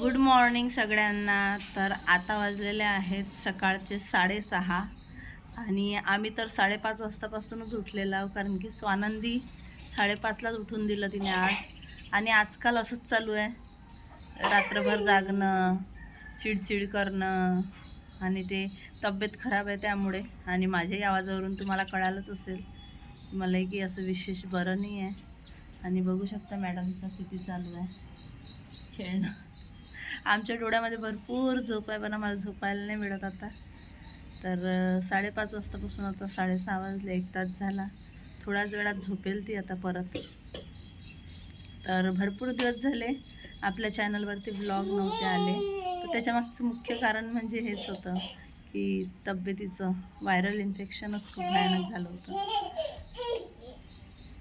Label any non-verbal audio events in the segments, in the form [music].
Good morning सगळ्यांना. तर आता वाजलेले आहेत सकाळचे साडेसहा. आणि आम्ही तर साडेपाच वाजतापासूनच उठलेलो आहोत कारण की स्वानंदी साडेपाचलाच उठून दिलं तिने आज. आणि आजकाल असंच चालू आहे. रात्रभर जागणं चिडचिड करणं आणि ते तब्येत खराब आहे त्यामुळे. आणि माझ्याही आवाजावरून तुम्हाला कळालंच असेल मलाही की असं विशेष बरं नाही आहे. आणि बघू शकता मॅडमचं किती चालू आहे खेळणं. आमच्या डोळ्यामध्ये भरपूर झोप आहे. पण आम्हाला झोपायला नाही मिळत आता. तर साडेपाच वाजतापासून आता साडेसहा वाजले एक तास झाला. थोड्याच वेळात झोपेल ती आता परत. तर भरपूर दिवस झाले. आपल्या चॅनलवरती ब्लॉग नव्हते आले. तर त्याच्यामागचं मुख्य कारण म्हणजे हेच होतं की तब्येतीचं व्हायरल इन्फेक्शनच खूप भयानक झालं होतं.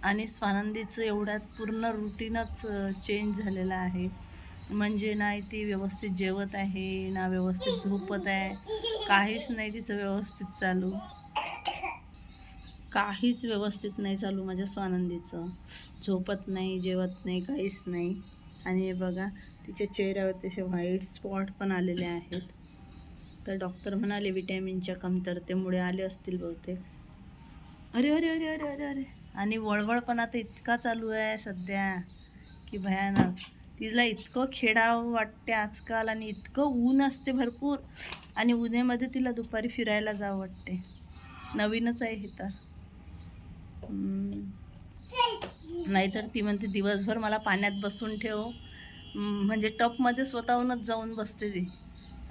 आणि स्वानंदीचं एवढ्यात पूर्ण रुटीनच चेंज झालेलं आहे. म्हणजे नाही ती व्यवस्थित जेवत आहे ना व्यवस्थित झोपत आहे काहीच नाही तिचं व्यवस्थित चालू. काहीच व्यवस्थित नाही चालू माझ्या स्वानंदीचं. झोपत नाही जेवत नाही काहीच नाही. आणि हे बघा तिच्या चेहऱ्यावर तसे व्हाईट स्पॉट पण आलेले आहेत. तर डॉक्टर म्हणाले विटॅमिनच्या कमतरतेमुळे आले असतील बहुतेक. अरे अरे अरे अरे अरे अरे. आणि वळवळ पण आता इतका चालू आहे सध्या की भयानक. तिला इतकं खेडावं वाटते आजकाल आणि इतकं ऊन असते भरपूर. आणि उन्हामध्ये तिला दुपारी फिरायला जावं वाटते नवीनच आहे हे तर. नाहीतर ती म्हणते दिवसभर मला पाण्यात बसून ठेव. म्हणजे टपमध्ये स्वतःहूनच जाऊन बसते ती.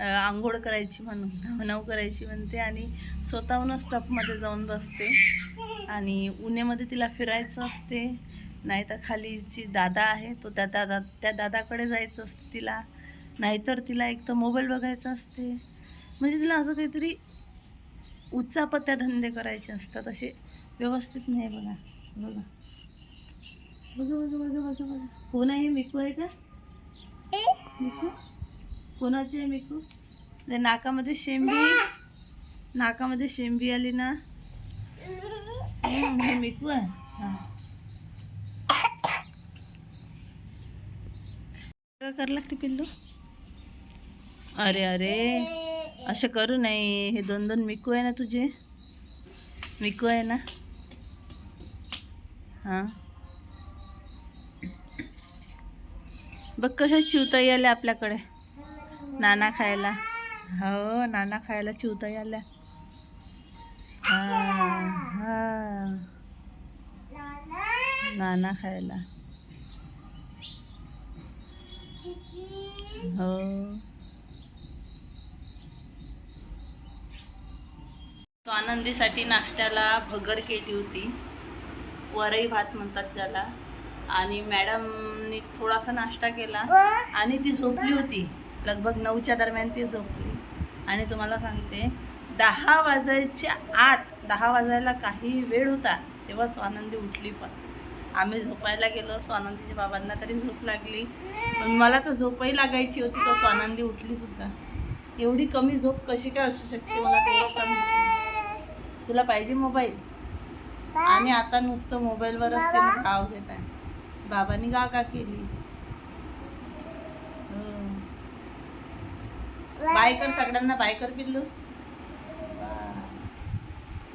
आंघोळ करायची म्हणून नवनव करायची म्हणते आणि स्वतःहूनच टपमध्ये जाऊन बसते. आणि उन्हामध्ये तिला फिरायचं असते. नाही तर खालीची दादा आहे तो त्या दादा त्या दादाकडे जायचं असतं तिला. नाहीतर तिला एक तर मोबाईल बघायचा असते. म्हणजे तिला असं काहीतरी उच्चापत्या धंदे करायचे असतात असे व्यवस्थित नाही बघा. बघा. बघा बघा बघा बघा बघा. कोण आहे मिकू आहे का? मिकू? कोणाची आहे मिकू? ते नाकामध्ये शेंबी. नाकामध्ये शेंबी आली ना. हे मिकू आहे? हा. काय कर लागते पिल्लू? अरे अरे. असं करू नाही. हे दोन दोन मिकू आहे ना तुझे? मिकू आहे ना? हां. बघ कशा चिवताई आल्या आपल्याकडे. नाना खायला. हो नाना खायला चिवताई आल्या हा हा. नाना खायला. हो तो आनंदीसाठी नाश्त्याला भगर केली होती. वरई भात म्हणतात त्याला. आणि मॅडमनी थोडासा नाश्ता केला आणि ती झोपली होती. लगभग नऊच्या दरम्यान ती झोपली. आणि तुम्हाला सांगते दहा वाजायच्या आत दहा वाजायला काही वेळ होता तेव्हा स्वानंदी उठली पण. आम्ही झोपायला गेलो स्वानंदीच्या बाबांना तरी झोप लागली. पण मला तर झोपही लागायची होती तर स्वानंदी उठली सुद्धा. एवढी कमी झोप कशी काय असू शकते? मला तेव्हा समजलं तुला पाहिजे मोबाईल? आणि आता नुसतं मोबाईलवरच ते गाव घेत आहे. बाबांनी गा का केली. हो. बाय कर सगळ्यांना बाय कर पिल्लू.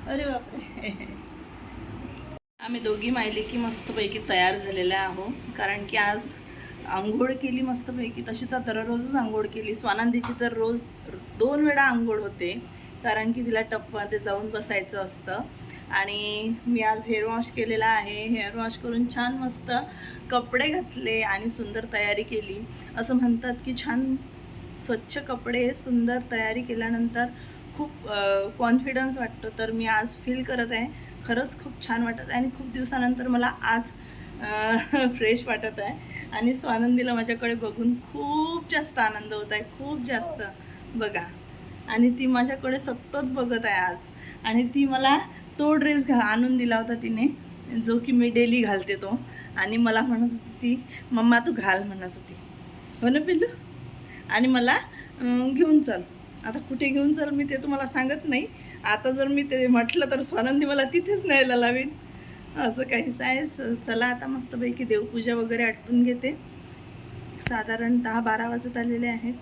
अरे बापरे. [laughs] आम्ही दोघी मायलेकी मस्तपैकी तयार झालेल्या आहो. कारण की आज आंघोळ केली मस्तपैकी. तशी तर दररोजच आंघोळ केली. स्वानंदीची तर रोज दोन वेळा आंघोळ होते. कारण की तिला टपमध्ये जाऊन बसायचं असतं. आणि मी आज हेअर वॉश केलेला आहे. हेअर वॉश करून छान मस्त कपडे घातले आणि सुंदर तयारी केली. असं म्हणतात की छान स्वच्छ कपडे सुंदर तयारी केल्यानंतर खूप कॉन्फिडन्स वाटतो तर मी आज फील करत आहे. खरंच खूप छान वाटत आहे आणि खूप दिवसानंतर मला आज फ्रेश [laughs] वाटत आहे. आणि स्वानंदीला माझ्याकडे बघून खूप जास्त आनंद होत आहे. खूप जास्त. बघा. आणि ती माझ्याकडे सतत बघत आहे आज. आणि ती मला तो ड्रेस घा आणून दिला होता तिने जो की मी डेली घालते तो. आणि मला म्हणत होती ती मम्मा तू घाल म्हणत होती. हो ना पिल्लू? आणि मला घेऊन चल. आता कुठे घेऊन चल मी ते तुम्हाला सांगत नाही. आता जर मी ते म्हटलं तर स्वानंदी मला तिथेच न्यायला लावीन. असं काहीच आहे. स- चला आता मस्तपैकी देवपूजा वगैरे आटपून घेते. साधारण दहा बारा वाजत आलेले आहेत.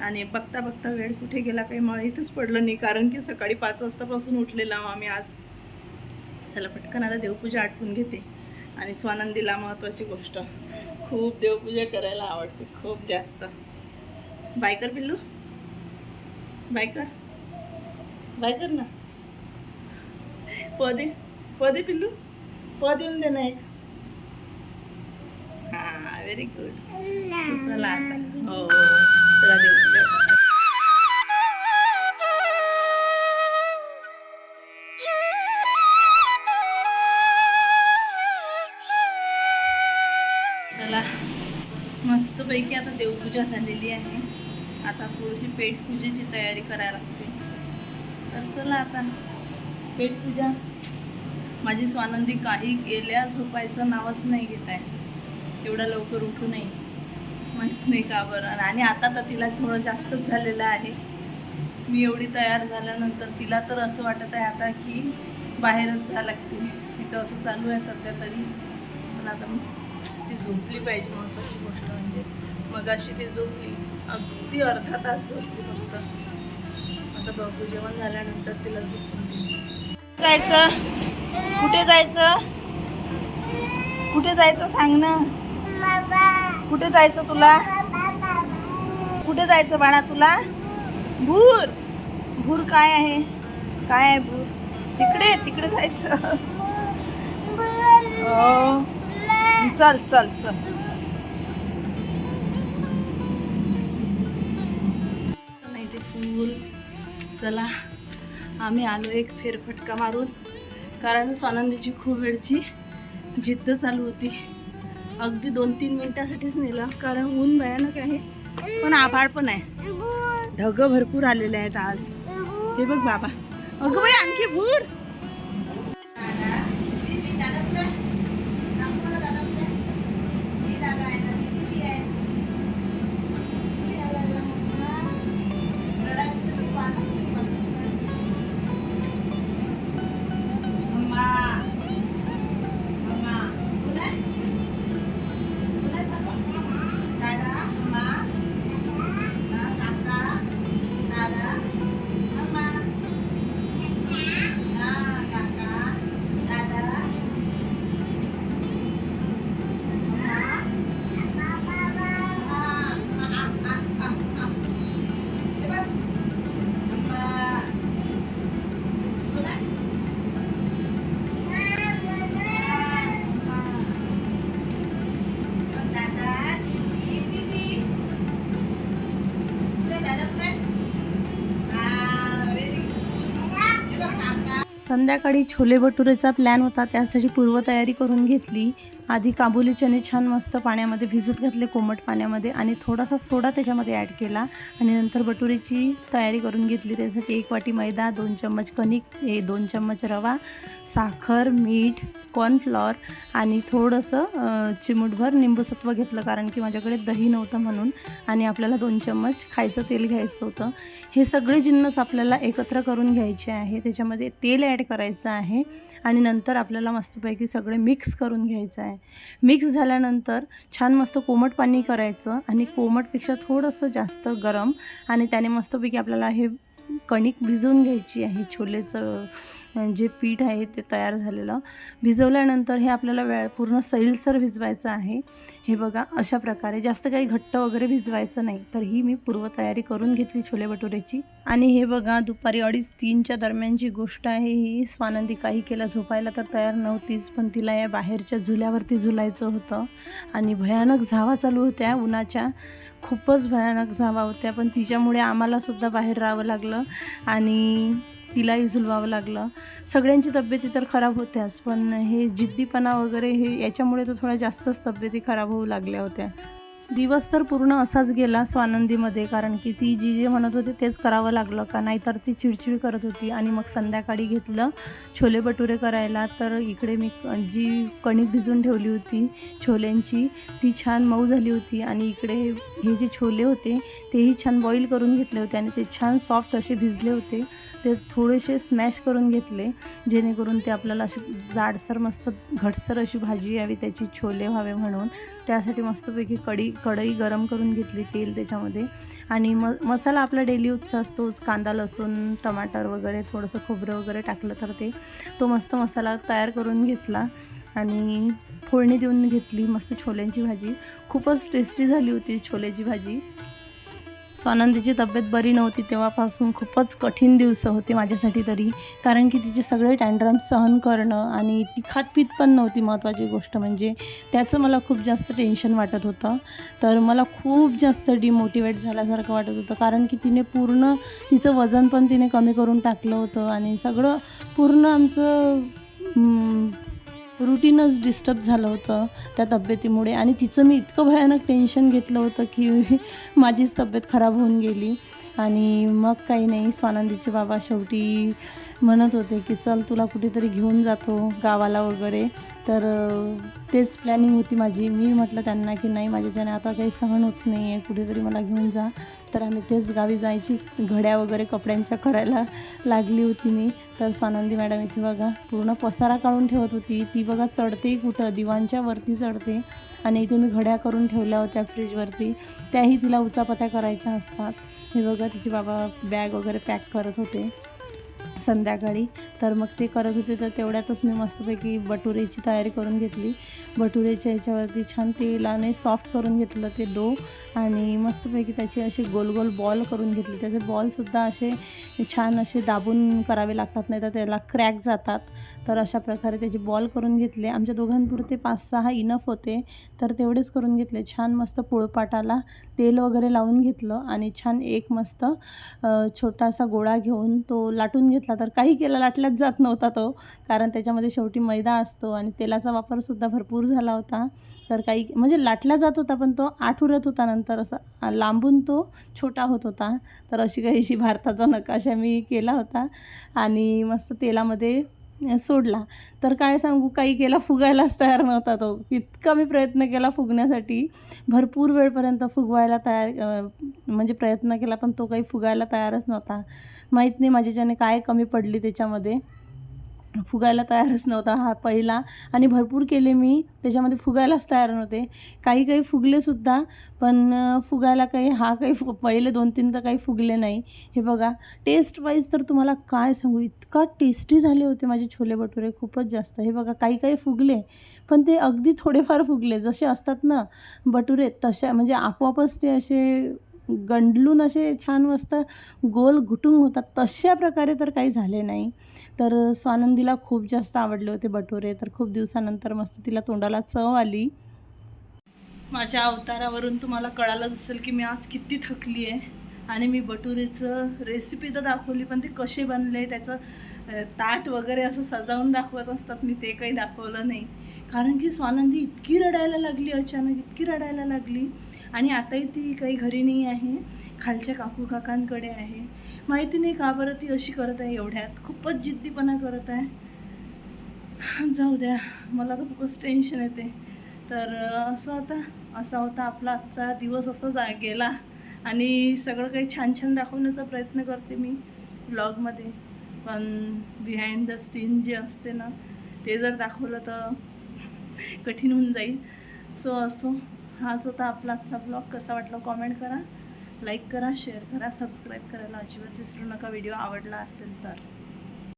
आणि बघता बघता वेळ कुठे गेला काही माहीतच पडलं नाही. कारण की सकाळी पाच वाजतापासून उठलेलो आहो आम्ही आज. चला पटकन आता देवपूजा आटपून घेते. आणि स्वानंदीला महत्त्वाची गोष्ट. खूप देवपूजा करायला आवडते. खूप जास्त. बायकर पिल्लू. बाय कर. बाय कर ना. पदे पदे पिल्लू. पद येऊन दे ना एक. हा व्हेरी गुड चला आता. हो, हो, हो. चला देऊ. चला. मस्तपैकी आता देवपूजा झालेली आहे. आता थोडीशी पेटपूजेची तयारी करायला लागते. तर चला आता पेटपूजा माझी स्वानंदी काही गेल्या झोपायचं नावच नाही घेत आहे. एवढा लवकर उठू नये माहीत नाही का बरं. आणि आता तर तिला थोडं जास्तच झालेलं आहे. मी एवढी तयार झाल्यानंतर तिला तर असं वाटत आहे आता की बाहेरच जा लागते. तिचं असं चालू आहे सध्या तरी. पण आता ती झोपली पाहिजे महत्त्वाची गोष्ट म्हणजे मग अशी ती झोपली. अगदी अर्धा तास झोपली फक्त. आता बघू जेवण झाल्यानंतर तिला झोपून जायचं? कुठे जायचं? कुठे जायचं सांग ना. कुठे जायचं तुला? कुठे जायचं बाळा तुला? भूर. भूर काय आहे? काय आहे भूर? तिकडे तिकडे जायचं. [laughs] हो. चल चल चल. चला आम्ही आलो एक फेरफटका मारून. कारण स्वानंदीची खूप वेळची जिद्द चालू होती. अगदी दोन तीन मिनिटासाठीच नेलं कारण ऊन भयानक आहे. पण आभाळ पण आहे. ढग भरपूर आलेले आहेत आज. हे बघ बाबा. अगं बाई आणखी भूर! संध्याकाळी छोले भटुरेचा प्लॅन होता त्यासाठी पूर्वतयारी करून घेतली. आधी काबुली चणे छान मस्त पाण्यामध्ये भिजत घातले कोमट पाण्यामध्ये आणि थोडासा सोडा त्याच्यामध्ये ॲड केला. आणि नंतर भटुरेची तयारी करून घेतली. त्यासाठी एक वाटी मैदा दोन चम्मच कणिक ए दोन चम्मच रवा साखर मीठ कॉर्नफ्लॉर आणि थोडंसं चिमूटभर निंबूसत्व घेतलं. कारण की माझ्याकडे दही नव्हतं म्हणून आणि आपल्याला दोन चम्मच खायचं तेल घ्यायचं होतं. हे सगळे जिन्नस आपल्याला एकत्र करून घ्यायचे आहे. त्याच्यामध्ये तेल ॲड करायचं आहे आणि नंतर आपल्याला मस्तपैकी सगळे मिक्स करून घ्यायचं आहे. मिक्स झाल्यानंतर छान मस्त कोमट पाणी करायचं आणि कोमटपेक्षा थोडंसं जास्त गरम आणि त्याने मस्तपैकी आपल्याला हे कणिक भिजवून घ्यायची आहे छोलेचं जे पीठ आहे ते तयार झालेलं. भिजवल्यानंतर हे आपल्याला वेळ पूर्ण सैलसर भिजवायचं आहे. हे बघा अशा प्रकारे. जास्त काही घट्ट वगैरे भिजवायचं नाही तर ही मी पूर्वतयारी करून घेतली छोले भटुरेची. आणि हे बघा दुपारी अडीच तीनच्या दरम्यानची गोष्ट आहे ही स्वानंदी काही केला झोपायला तर तयार नव्हतीच पण तिला या बाहेरच्या झुल्यावरती झुलायचं होतं. आणि भयानक झावा चालू होत्या उन्हाच्या. खूपच भयानक झावा होत्या पण तिच्यामुळे आम्हालासुद्धा बाहेर राहावं लागलं आणि तिलाही झुलवावं लागलं. सगळ्यांची तब्येती तर खराब होत्याच पण हे जिद्दीपणा वगैरे हे याच्यामुळे तर थोड्या जास्तच तब्येती खराब होऊ लागल्या होत्या. दिवस तर पूर्ण असाच गेला स्वानंदीमध्ये कारण की ती जी जे म्हणत होती तेच करावं लागलं का? नाहीतर ती चिडचिड करत होती. आणि मग संध्याकाळी घेतलं छोले भटुरे करायला. तर इकडे मी जी कणिक भिजून ठेवली होती छोल्यांची ती छान मऊ झाली होती. आणि इकडे हे जे छोले होते तेही छान बॉईल करून घेतले होते. आणि ते छान सॉफ्ट असे भिजले होते. ते थोडेसे स्मॅश करून घेतले जेणेकरून ते आपल्याला अशी जाडसर मस्त घटसर अशी भाजी यावी त्याची छोले व्हावे म्हणून. त्यासाठी मस्तपैकी कढी कढई गरम करून घेतली तेल त्याच्यामध्ये. आणि म मसाला आपला डेली यूजचा असतोच कांदा लसूण टमाटर वगैरे थोडंसं खोबरं वगैरे टाकलं तर ते तो मस्त मसाला तयार करून घेतला. आणि फोडणी देऊन घेतली मस्त छोल्यांची भाजी. खूपच टेस्टी झाली होती छोल्याची भाजी. स्वानंदीची तब्येत बरी नव्हती तेव्हापासून खूपच कठीण दिवस होते माझ्यासाठी तरी. कारण की तिचे सगळे टँड्रम्स सहन करणं आणि ती खातपीत पण नव्हती महत्त्वाची गोष्ट म्हणजे त्याचं मला खूप जास्त टेन्शन वाटत होतं. तर मला खूप जास्त डिमोटिवेट झाल्यासारखं वाटत होतं. कारण की तिने पूर्ण तिचं वजन पण तिने कमी करून टाकलं होतं आणि सगळं पूर्ण आमचं रुटीनच डिस्टर्ब झालं होतं त्या तब्येतीमुळे. आणि तिचं मी इतकं भयानक टेन्शन घेतलं होतं की [laughs] माझीच तब्येत खराब होऊन गेली. आणि मग काही नाही स्वानंदीचे बाबा शेवटी म्हणत होते की चल तुला कुठेतरी घेऊन जातो गावाला वगैरे. तर तेच प्लॅनिंग होती माझी. मी म्हटलं त्यांना की नाही माझ्याच्याने आता काही सहन होत नाही आहे कुठेतरी मला घेऊन जा. तर आम्ही तेच गावी जायचीच घड्या वगैरे कपड्यांच्या करायला लागली होती मी. तर स्वानंदी मॅडम इथे बघा पूर्ण पसारा काढून ठेवत होती. ती बघा चढते कुठं दिवांच्या वरती चढते. आणि इथे मी घड्या करून ठेवल्या होत्या फ्रीजवरती. त्याही तिला उचापत्या करायच्या असतात. हे बघा तिचे बाबा बॅग वगैरे पॅक करत होते. संध्याकाळी. तर मग ते करत होते तर तेवढ्यातच मी मस्तपैकी भटुरेची तयारी करून घेतली. बटुरेच्या ह्याच्यावरती छान तेलाने सॉफ्ट करून घेतलं ते डो आणि मस्तपैकी त्याचे असे गोल गोल बॉल करून घेतले. त्याचे बॉलसुद्धा असे छान असे दाबून करावे लागतात नाही तर त्याला क्रॅक जातात. तर अशा प्रकारे त्याचे बॉल करून घेतले. आमच्या दोघांपुरते पाच सहा इनफ होते तर तेवढेच करून घेतले. छान मस्त पोळपाटाला तेल वगैरे लावून घेतलं आणि छान एक मस्त छोटासा गोळा घेऊन तो लाटून घेतला. तर काही केला लाटल्याच जात नव्हता तो. कारण त्याच्यामध्ये शेवटी मैदा असतो आणि तेलाचा वापरसुद्धा भरपूर झाला होता. तर काही म्हणजे लाटला जात होता पण तो आठुरत होता नंतर असा लांबून तो छोटा होत होता. तर अशी काहीशी भारताचा नकाशा मी केला होता. आणि मस्त तेलामध्ये सोडला. तर काय सांगू काही केला फुगायलाच तयार नव्हता तो. इतका मी प्रयत्न केला फुगण्यासाठी. भरपूर वेळपर्यंत फुगवायला तयार म्हणजे प्रयत्न केला पण तो काही फुगायला तयारच नव्हता. माहीत नाही माझ्याच्याने काय कमी पडली त्याच्यामध्ये. फुगायला तयारच नव्हता हा पहिला. आणि भरपूर केले मी. त्याच्यामध्ये फुगायलाच तयार नव्हते. काही काही फुगलेसुद्धा पण फुगायला काही हा काही फु पहिले दोन तीन तर काही फुगले नाही. हे बघा टेस्ट वाईज तर तुम्हाला काय सांगू? इतका टेस्टी झाले होते माझे छोले भटुरे खूपच जास्त. हे बघा काही काही फुगले पण ते अगदी थोडेफार फुगले. जसे असतात ना भटुरे तशा म्हणजे आपोआपच ते असे गंडलून असे छान मस्त गोल घुटुंग होतात. तशा प्रकारे तर काही झाले नाही. तर स्वानंदीला खूप जास्त आवडले होते भटुरे तर खूप दिवसानंतर मस्त तिला तोंडाला चव आली. माझ्या अवतारावरून तुम्हाला कळालंच असेल की मी आज किती थकली आहे. आणि मी बटुरेचं रेसिपी तर दाखवली पण ते कसे बनले त्याचं ताट वगैरे असं सजावून दाखवत असतात मी ते काही दाखवलं नाही. कारण की स्वानंदी इतकी रडायला लागली अचानक इतकी रडायला लागली. आणि आताही ती काही घरी नाही आहे. खालच्या काकू काकांकडे आहे. माहिती नाही का बरं ती अशी करत आहे एवढ्यात? खूपच जिद्दीपणा करत आहे. जाऊ द्या मला तर खूपच टेन्शन येते. तर असं आता असा होता आपला आजचा दिवस असा जा गेला. आणि सगळं काही छान छान दाखवण्याचा प्रयत्न करते मी ब्लॉगमध्ये पण बिहाइंड द सीन जे असते ना ते जर दाखवलं तर कठीण होऊन जाईल. सो असो. हाच होता आपला आजचा ब्लॉग कसा वाटला कॉमेंट करा लाईक करा शेअर करा सबस्क्राईब करायला अजिबात विसरू नका. व्हिडिओ आवडला असेल तर.